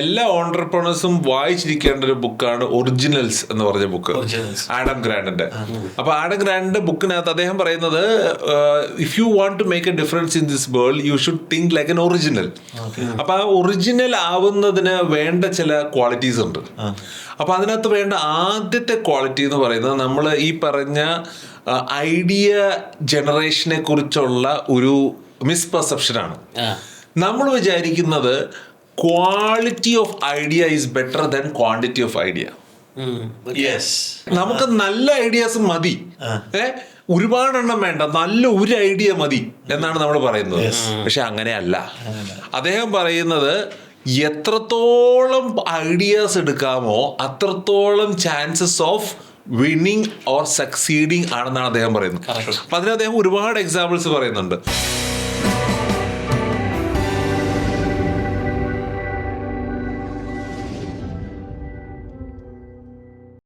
എല്ലാ ഓണ്ടർപ്രണേഴ്സും വായിച്ചിരിക്കേണ്ട ഒരു ബുക്കാണ് ഒറിജിനൽസ് എന്ന് പറഞ്ഞ ബുക്ക്. ആഡം ഗ്രാൻഡിന്റെ അപ്പൊ ആഡം ഗ്രാൻഡിന്റെ ബുക്കിനകത്ത് അദ്ദേഹം പറയുന്നത് if you want to make a difference in this world you should think like an original അപ്പൊ ആ ഒറിജിനൽ ആവുന്നതിന് വേണ്ട ചില ക്വാളിറ്റീസ് ഉണ്ട്. അപ്പൊ അതിനകത്ത് വേണ്ട ആദ്യത്തെ ക്വാളിറ്റി എന്ന് പറയുന്നത് നമ്മൾ ഈ പറഞ്ഞ ഐഡിയ ജനറേഷനെ കുറിച്ചുള്ള ഒരു മിസ്പെർസെപ്ഷൻ ആണ്. നമ്മൾ വിചാരിക്കുന്നത് quality of idea is better than quantity of idea. Yes നമുക്ക് നല്ല ഐഡിയാസ് മതി. ഏ? ഒരുപാടെണ്ണം വേണ്ട. നല്ല ഒരു ഐഡിയ മതി എന്നാണ് നമ്മൾ പറയുന്നത്. പക്ഷെ അങ്ങനെയല്ല. അദ്ദേഹം പറയുന്നത് എത്രത്തോളം ഐഡിയാസ് എടുക്കാമോ അത്രത്തോളം chances of winning or succeeding ആണെന്നാണ് അദ്ദേഹം പറയുന്നത്. അപ്പൊ അതിന് അദ്ദേഹം ഒരുപാട് എക്സാമ്പിൾസ് പറയുന്നുണ്ട്.